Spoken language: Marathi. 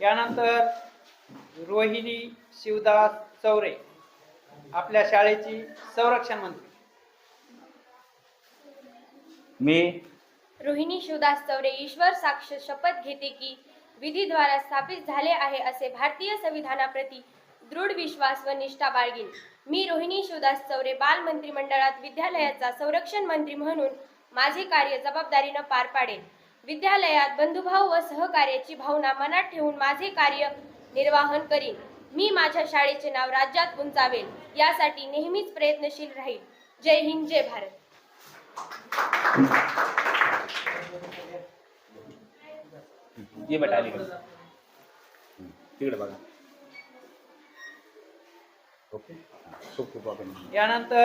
यानंतर रोहिणी शिवदास चौरे आपल्या शाळेची संरक्षण मंत्री. मी? रोहिणी शिवदास चौरे ईश्वर साक्ष शपथ घेते की विधीद्वारा स्थापित झाले आहे असे भारतीय संविधानाप्रती दृढ विश्वास व निष्ठा बाळगीन. मी रोहिणी शिवदास चौरे बाल मंत्रिमंडळात विद्यालयाचा संरक्षण मंत्री म्हणून माझे कार्य जबाबदारीनं पार पाडेन. विद्यालयात बंधुभाव व सहकार्याची भावना मनात ठेवून माझे कार्य निर्वाहन करीन. मी माझ्या शाळेचे नाव राज्यात उंचावेल यासाठी नेहमीच प्रयत्नशील राहील. जय हिंद जय भारत. ये बेटा तिकडे बघा. ओके. खूप खूप यानंतर